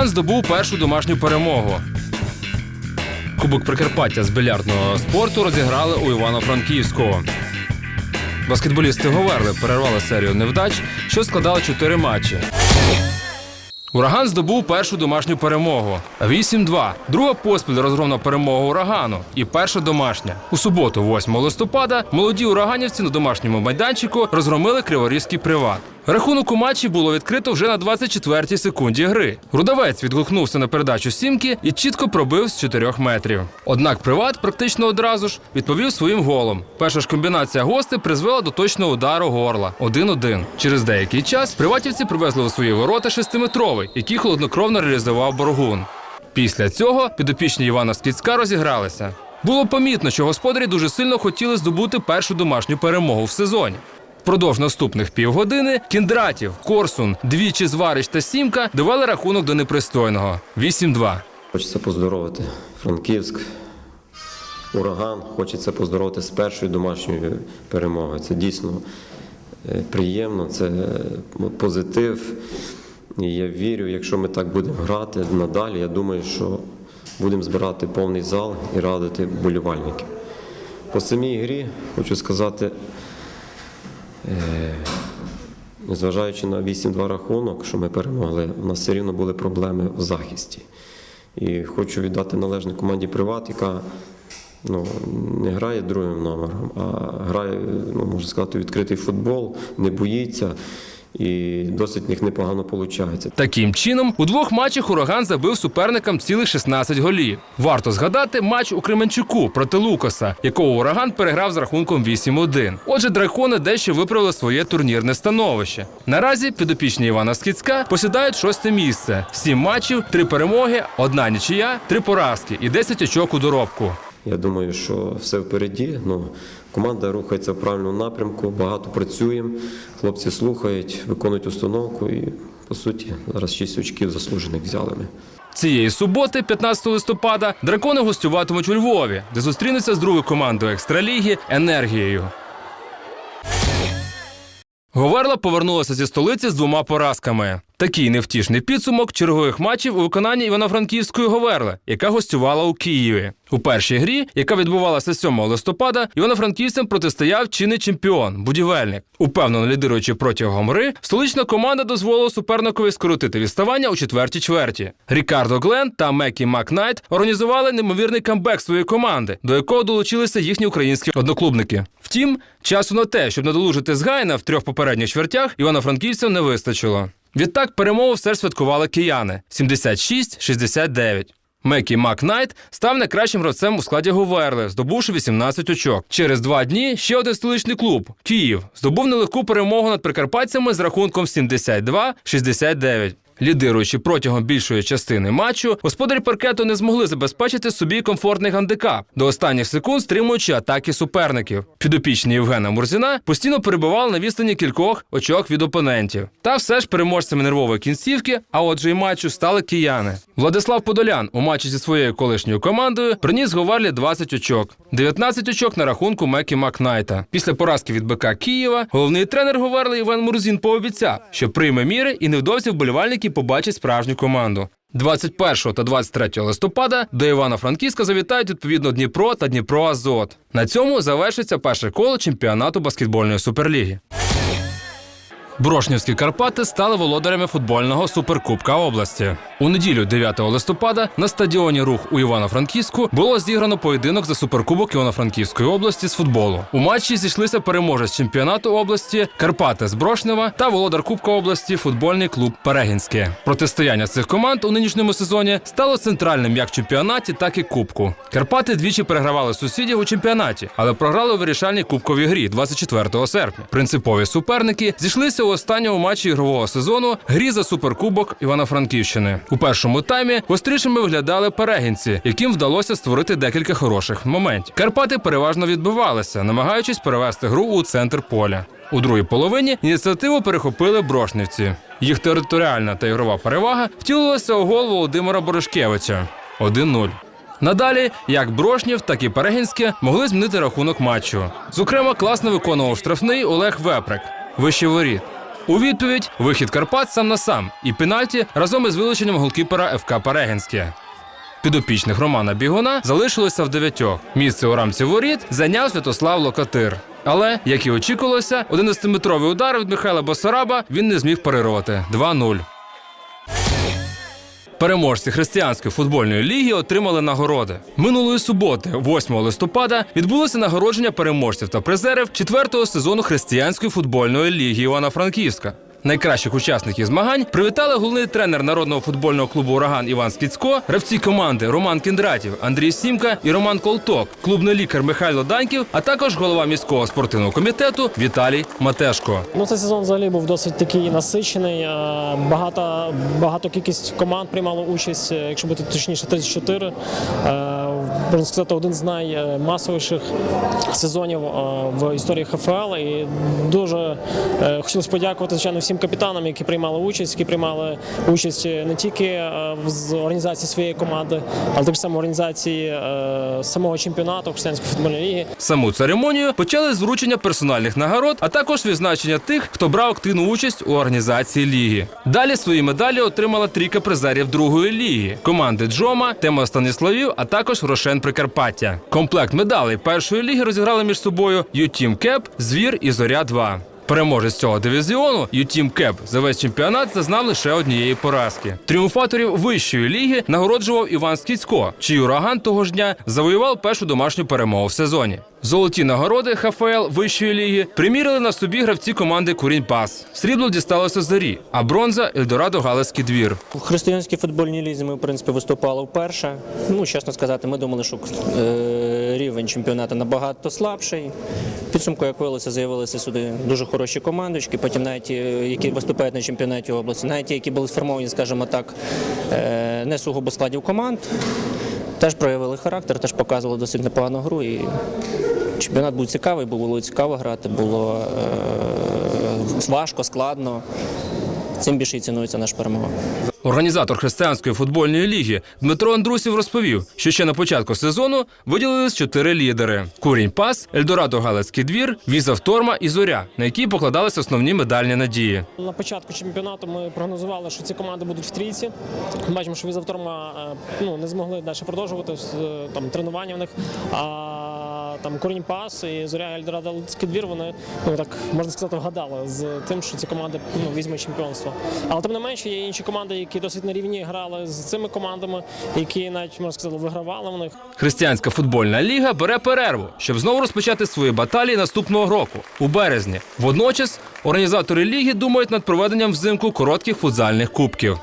Ураган здобув першу домашню перемогу. Кубок Прикарпаття з більярдного спорту розіграли у Івано-Франківську. Баскетболісти Говерли перервали серію невдач, що складали чотири матчі. Ураган здобув першу домашню перемогу 8-2. Друга поспіль розгромна перемога урагану і перша домашня. У суботу, 8 листопада, молоді ураганівці на домашньому майданчику розгромили Криворізький приват. Рахунок у матчі було відкрито вже на 24-й секунді гри. Рудавець відгукнувся на передачу сімки і чітко пробив з 4 метрів. Однак приват практично одразу ж відповів своїм голом. Перша ж комбінація гостей призвела до точного удару горла 1-1. Через деякий час приватівці привезли у свої ворота шестиметровий, який холоднокровно реалізував Боргун. Після цього підопічні Івана Скіцька розігралися. Було помітно, що господарі дуже сильно хотіли здобути першу домашню перемогу в сезоні. Впродовж наступних півгодини Кіндратів, Корсун, двічі зварич та сімка довели рахунок до непристойного 8-2. Хочеться поздоровити Франківськ, ураган. Хочеться поздоровити з першою домашньою перемогою. Це дійсно е, приємно, це е, позитив. І я вірю, якщо ми так будемо грати надалі, я думаю, що будемо збирати повний зал і радити болівальників. По самій грі хочу сказати, незважаючи на 8-2 рахунок, що ми перемогли, у нас все рівно були проблеми в захисті. І хочу віддати належне команді Приват, яка ну, не грає другим номером, а грає, ну, можна сказати, відкритий футбол, не боїться. І досить в них непогано виходить. Таким чином, у двох матчах ураган забив суперникам цілих 16 голів. Варто згадати матч у Кременчуку проти Лукаса, якого ураган переграв з рахунком 8-1. Отже, дракони дещо виправили своє турнірне становище. Наразі підопічні Івана Скіцька посідають шосте місце: сім матчів, три перемоги, одна нічия, три поразки і 10 очок у доробку. Я думаю, що все впереді. Ну, команда рухається в правильному напрямку, багато працюємо, хлопці слухають, виконують установку і, по суті, зараз 6 очків заслужених взяли ми. Цієї суботи, 15 листопада, дракони гостюватимуть у Львові, де зустрінуться з другою командою екстраліги енергією. Говерла повернулася зі столиці з двома поразками. Такий невтішний підсумок чергових матчів у виконанні Івано-Франківської Говерли, яка гостювала у Києві. У першій грі, яка відбувалася 7 листопада, івано-франківцям протистояв чинний чемпіон будівельник. Упевнено лідируючи протягом гри, столична команда дозволила суперникові скоротити відставання у четвертій чверті. Рікардо Глен та Мекі Макнайт організували неймовірний камбек своєї команди, до якого долучилися їхні українські одноклубники. Втім, часу на те, щоб надолужити згайна в трьох попередніх чвертях, івано-франківцям не вистачило. Відтак перемогу все ж святкували кияни 76-69. Мекі Макнайт став найкращим гравцем у складі Говерли, здобувши 18 очок. Через два дні ще один столичний клуб Київ здобув нелегку перемогу над прикарпатцями з рахунком 72-69. Лідируючи протягом більшої частини матчу, господарі паркету не змогли забезпечити собі комфортний гандикап, до останніх секунд стримуючи атаки суперників. Підопічні Євгена Мурзіна постійно перебували на відстані кількох очок від опонентів. Та все ж переможцями нервової кінцівки, а отже й матчу стали кияни. Владислав Подолян у матчі зі своєю колишньою командою приніс Говарлі 20 очок, 19 очок на рахунку Мекі Макнайта. Після поразки від БК Києва головний тренер Говерли Іван Мурзін пообіцяв, що прийме міри і невдовзі вболівальники побачать справжню команду. 21 та 23 листопада до Івано-Франківська завітають відповідно Дніпро та Дніпро Азот. На цьому завершиться перше коло чемпіонату баскетбольної суперліги. Брошнівські Карпати стали володарями футбольного суперкубка області. У неділю, 9 листопада, на стадіоні Рух у Івано-Франківську було зіграно поєдинок за суперкубок Івано-Франківської області з футболу. У матчі зійшлися переможець чемпіонату області Карпати з Брошнева та володар Кубка області футбольний клуб Перегінське. Протистояння цих команд у нинішньому сезоні стало центральним як в чемпіонаті, так і кубку. Карпати двічі перегравали сусідів у чемпіонаті, але програли у вирішальній кубковій грі 24 серпня. Принципові суперники зійшлися у останньому матчі ігрового сезону грі за суперкубок Івано-Франківщини. У першому таймі гострішими виглядали перегінці, яким вдалося створити декілька хороших моментів. Карпати переважно відбивалися, намагаючись перевести гру у центр поля. У другій половині ініціативу перехопили брошнівці. Їх територіальна та ігрова перевага втілилася у гол Володимира Борошкевича 1-0. Надалі, як Брошнів, так і Перегінське могли змінити рахунок матчу. Зокрема, класно виконував штрафний Олег Веприк, вище воріт. У відповідь вихід Карпат сам на сам і пенальті разом із вилученням голкіпера ФК Перегінське. Підопічних Романа Бігуна залишилося в дев'ятьох. Місце у рамці воріт зайняв Святослав Локатир. Але, як і очікувалося, 11-метровий удар від Михайла Босараба він не зміг перервати 2-0. Переможці християнської футбольної ліги отримали нагороди. Минулої суботи, 8 листопада, відбулося нагородження переможців та призерів четвертого сезону християнської футбольної ліги Івано-Франківська. Найкращих учасників змагань привітали головний тренер народного футбольного клубу Ураган Іван Скіцько, гравці команди Роман Кіндратів, Андрій Сімка і Роман Колток, клубний лікар Михайло Даньків, а також голова міського спортивного комітету Віталій Матешко. Ну, цей сезон взагалі був досить такий насичений. Е, Багато, багато кількість команд приймало участь, е, якщо бути точніше, 34. Е, Можна сказати, один з наймасовіших сезонів в історії ХФЛ. І дуже хотілося подякувати, звичайно, всім капітанам, які приймали участь, які приймали участь не тільки е, в організації своєї команди, але так само організації е, самого чемпіонату Християнської футбольної ліги. Саму церемонію почали з вручення персональних нагород, а також відзначення тих, хто брав активну участь у організації ліги. Далі свої медалі отримала трійка призерів другої ліги: команди Джома, Тема Станіславів, а також Рошен Прикарпаття. Комплект медалей першої ліги розіграли між собою Ютім Кеп, Звір і Зоря 2 Переможець цього дивізіону Ютім Кеп за весь чемпіонат зазнав лише однієї поразки. Тріумфаторів вищої ліги нагороджував Іван Скіцько, чий ураган того ж дня завоював першу домашню перемогу в сезоні. Золоті нагороди ХФЛ вищої ліги примірили на собі гравці команди Курінь Пас. Срібло дісталося зорі, а бронза Ельдорадо Галицький двір. У християнській футбольній лізі ми, в принципі, виступали вперше. Ну, чесно сказати, ми думали, що е, рівень чемпіонату набагато слабший. Підсумку, як виявилося, з'явилися сюди дуже хороші командочки, потім навіть які виступають на чемпіонаті області, навіть ті, які були сформовані, скажімо так, е, не сугубо складів команд, теж проявили характер, теж показували досить непогану гру. І чемпіонат був цікавий, було цікаво грати, було е, важко, складно. Цим більше і цінується наша перемога. Організатор християнської футбольної ліги Дмитро Андрусів розповів, що ще на початку сезону виділились чотири лідери: Курінь Пас, Ельдорадо Галицький двір, Віза Вторма і Зоря, на які покладались основні медальні надії. На початку чемпіонату ми прогнозували, що ці команди будуть в трійці. Бачимо, що Візавторма ну, не змогли далі продовжувати е, там, тренування в них. А там Корінь Пас і Зоря Ельдорадо Луцький двір, вони ну, так можна сказати, вгадали з тим, що ці команди ну, візьмуть чемпіонство. Але тим не менше є інші команди, які досить на рівні грали з цими командами, які навіть можна сказати, вигравали в них. Християнська футбольна ліга бере перерву, щоб знову розпочати свої баталії наступного року у березні. Водночас організатори ліги думають над проведенням взимку коротких футзальних кубків.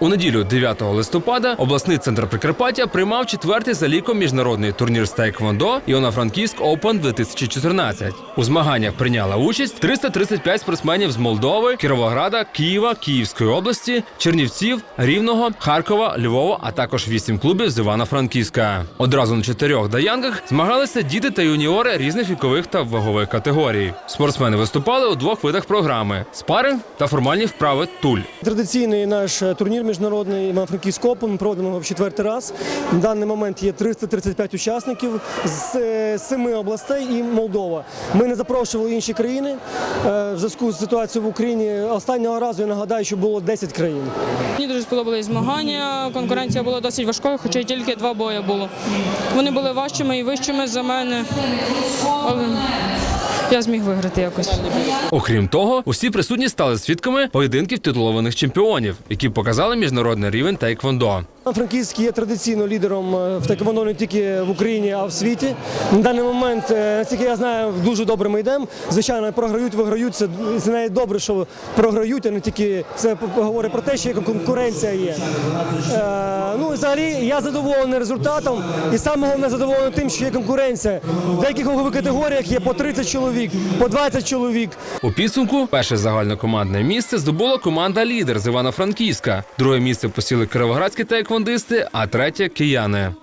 У неділю 9 листопада обласний центр Прикарпаття приймав четвертий за ліком міжнародний турнір з Тайквондо Іоно-Франківськ Open 2014. У змаганнях прийняла участь 335 спортсменів з Молдови, Кіровограда, Києва, Київської області, Чернівців, Рівного, Харкова, Львова, а також вісім клубів з Івано-Франківська. Одразу на чотирьох даянгах змагалися діти та юніори різних вікових та вагових категорій. Спортсмени виступали у двох видах програми: спаринг та формальні вправи туль. Традиційний наш турнір міжнародний Івано-Франківськ Open. Ми проводимо його в четвертий раз. На даний момент є 335 учасників з е, семи областей і Молдова. Ми не запрошували інші країни е, в зв'язку з ситуацією в Україні. Останнього разу я нагадаю, що було 10 країн. Мені дуже сподобались змагання. Конкуренція була досить важкою, хоча й тільки два бої було. Вони були важчими і вищими за мене. Я зміг виграти якось. Окрім того, усі присутні стали свідками поєдинків титулованих чемпіонів, які показали міжнародний рівень тайквондо. Франківський є традиційно лідером е, в тайквондо не тільки в Україні, а в світі. На даний момент, е, наскільки я знаю, дуже добре ми йдемо. Звичайно, програють, виграють. Це, навіть добре, що програють, а не тільки це говорить про те, що є конкуренція є. Е, ну взагалі я задоволений результатом, і саме головне задоволений тим, що є конкуренція. В деяких вагових категоріях є по 30 чоловік, по 20 чоловік. У підсумку перше загальнокомандне місце здобула команда лідер з Івано-Франківська. Друге місце посіли кировоградські таеквондисти, а третє кияни.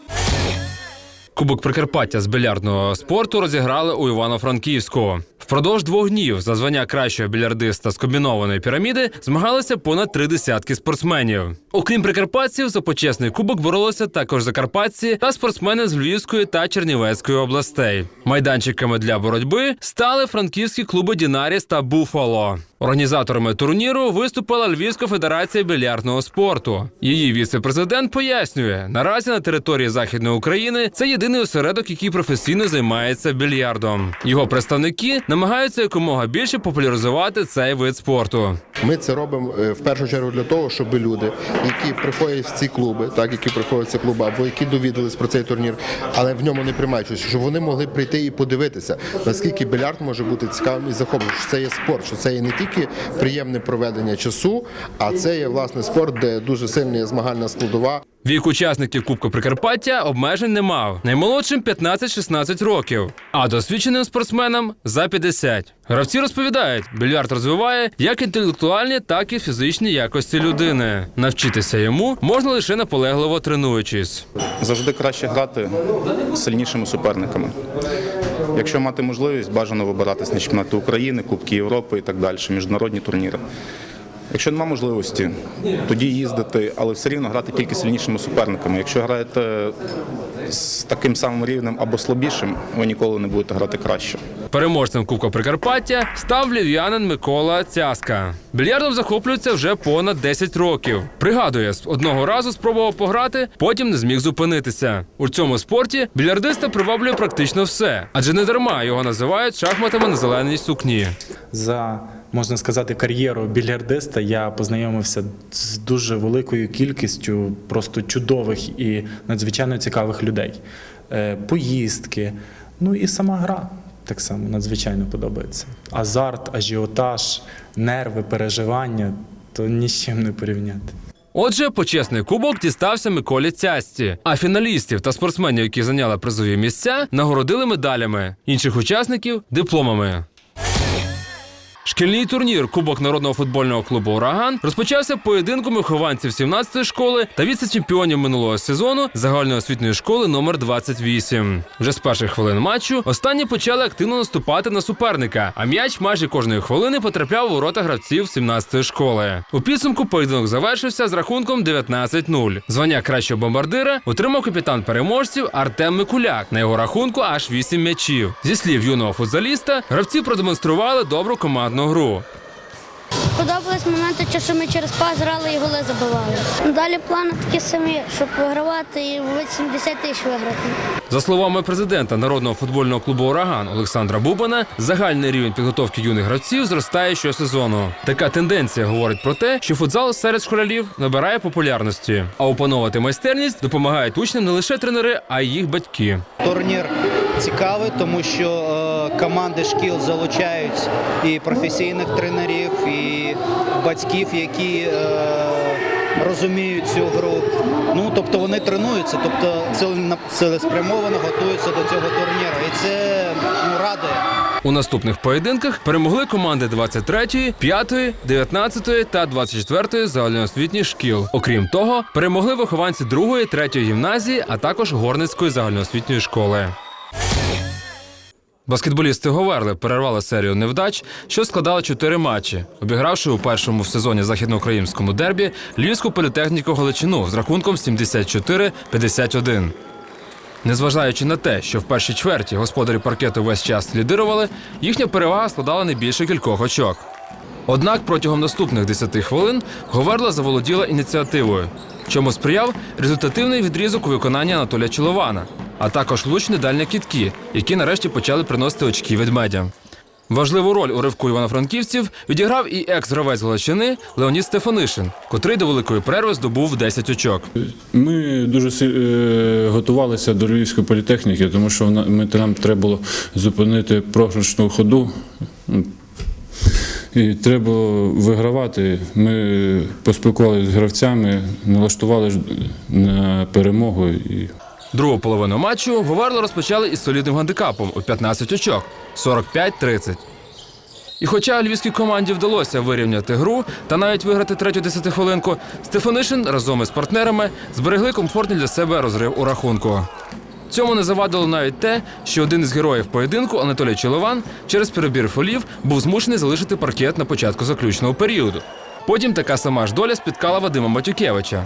Кубок Прикарпаття з бильярдного спорту розіграли у Івано-Франківську. Впродовж двох днів за звання кращого більярдиста з комбінованої піраміди змагалися понад три десятки спортсменів. Окрім прикарпатців, за почесний кубок боролися також закарпатці та спортсмени з Львівської та Чернівецької областей. Майданчиками для боротьби стали франківські клуби Дінаріс та Буфало. Організаторами турніру виступила Львівська федерація більярдного спорту. Її віце-президент пояснює, наразі на території Західної України це єдиний осередок, який професійно займається більярдом. Його представники намагаються якомога більше популяризувати цей вид спорту. Ми це робимо е, в першу чергу для того, щоб люди, які приходять в ці клуби, так які приходять в ці клуби, або які довідались про цей турнір, але в ньому не приймають участь, щоб вони могли прийти і подивитися, наскільки більярд може бути цікавим і захопливим. Що це є спорт, що це є не тільки приємне проведення часу, а це є власне спорт, де дуже сильна змагальна складова. Вік учасників Кубку Прикарпаття обмежень не мав. Наймолодшим 15-16 років, а досвідченим спортсменам за 50. Гравці розповідають, більярд розвиває як інтелектуальні, так і фізичні якості людини. Навчитися йому можна лише наполегливо тренуючись. завжди краще грати з сильнішими суперниками. Якщо мати можливість, бажано вибиратись на чемпіонати України, Кубки Європи і так далі, міжнародні турніри. Якщо немає можливості, тоді їздити, але все рівно грати тільки сильнішими суперниками. Якщо граєте з таким самим рівнем або слабішим, ви ніколи не будете грати краще. Переможцем Кубка Прикарпаття став львів'янин Микола Цяска. Більярдом захоплюється вже понад 10 років. Пригадує, одного разу спробував пограти, потім не зміг зупинитися. У цьому спорті більярдиста приваблює практично все, адже не дарма його називають шахматами на зеленій сукні. За можна сказати, кар'єру більярдиста я познайомився з дуже великою кількістю просто чудових і надзвичайно цікавих людей. Е, Поїздки, ну і сама гра так само надзвичайно подобається. Азарт, ажіотаж, нерви, переживання то ні з чим не порівняти. Отже, почесний кубок дістався Миколі Цясті, а фіналістів та спортсменів, які зайняли призові місця, нагородили медалями, інших учасників дипломами. Шкільний турнір Кубок народного футбольного клубу Ураган розпочався поєдинком вихованців 17-ї школи та віце-чемпіонів минулого сезону загальноосвітньої школи номер 28. Вже з перших хвилин матчу останні почали активно наступати на суперника, а м'яч майже кожної хвилини потрапляв у ворота гравців 17-ї школи. У підсумку поєдинок завершився з рахунком 19-0. Звання кращого бомбардира отримав капітан переможців Артем Микуляк. На його рахунку аж 8 м'ячів. Зі слів юного футзаліста, гравці продемонстрували добру командну гру. Сподобались моменти, що- що ми через пас грали і голи забивали. Далі плани такі самі, щоб вигравати і 80 тисяч виграти. За словами президента народного футбольного клубу Ураган Олександра Бубана, загальний рівень підготовки юних гравців зростає щосезону. Така тенденція говорить про те, що футзал серед школярів набирає популярності, а опановувати майстерність допомагають учням не лише тренери, а й їх батьки. Турнір цікавий, тому що е, команди шкіл залучають і професійних тренерів, і батьків, які е, розуміють цю гру. Ну тобто вони тренуються, тобто ціле- цілеспрямовано готуються до цього турніру. І це ну, радує. У наступних поєдинках перемогли команди 23-ї, 5-ї, 19-ї та 24-ї загальноосвітніх шкіл. Окрім того, перемогли вихованці 2-ї, 3-ї гімназії, а також Горницької загальноосвітньої школи. Баскетболісти Говерли перервали серію невдач, що складали чотири матчі, обігравши у першому в сезоні західноукраїнському дербі Львівську політехніку Галичину з рахунком 74-51. Незважаючи на те, що в першій чверті господарі паркету весь час лідирували, їхня перевага складала не більше кількох очок. Однак протягом наступних 10 хвилин Говерла заволоділа ініціативою, чому сприяв результативний відрізок у виконанні Анатолія Чолована, а також влучні дальні кітки, які нарешті почали приносити очки ведмедя. Важливу роль у ривку івано-франківців відіграв і екс-гравець Галичини Леонід Стефанишин, котрий до великої перерви здобув 10 очок. Ми дуже е, готувалися до Львівської політехніки, тому що нам треба було зупинити програшну ходу. І треба вигравати. Ми поспілкувалися з гравцями, налаштували на перемогу. Другу половину матчу Говерла розпочали із солідним гандикапом у 15 очок 45-30. І хоча львівській команді вдалося вирівняти гру та навіть виграти третю десятихвилинку, Стефанишин разом із партнерами зберегли комфортний для себе розрив у рахунку. Цьому не завадило навіть те, що один із героїв поєдинку, Анатолій Чолован, через перебір фолів був змушений залишити паркет на початку заключного періоду. Потім така сама ж доля спіткала Вадима Матюкевича.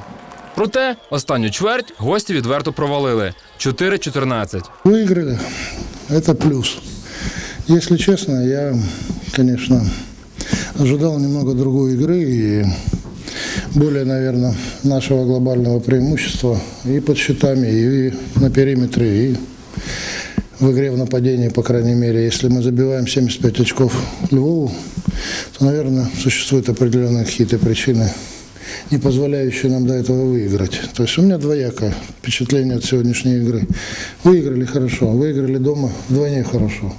Проте останню чверть гості відверто провалили 4-14. Выиграли, это плюс. Если честно, я, конечно, ожидал немного другой игры и более, наверное, нашего глобального преимущества и под щитами, и на периметре, и в игре в нападении, по крайней мере. Если мы забиваем 75 очков Львову, то, наверное, существуют определенные какие-то причины, не позволяющие нам до этого выиграть. То есть у меня двоякое впечатление от сегодняшней игры. Выиграли хорошо, выиграли дома вдвойне хорошо.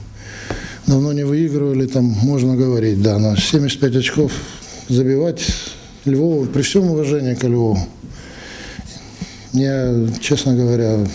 Давно не выигрывали, там можно говорить, да, но 75 очков забивать Львову, при всем уважении к Львову, я, честно говоря,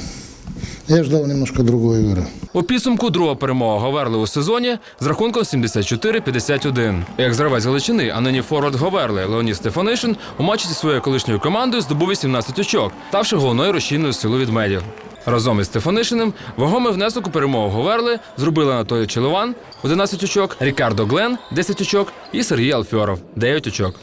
я ждал немножко другой игры. У підсумку друга перемога Говерли у сезоні з рахунком 74-51. Екс-гравець Галичини, а нині форвард Говерли Леонід Стефанишин у матчі зі своєю колишньою командою здобув 18 очок, ставши головною розчинною силою від медіа. Разом із Стефанишиним вагомий внесок у перемогу Говерли зробили Анатолій Челован 11 очок, Рікардо Глен 10 очок і Сергій Алфьоров 9 очок.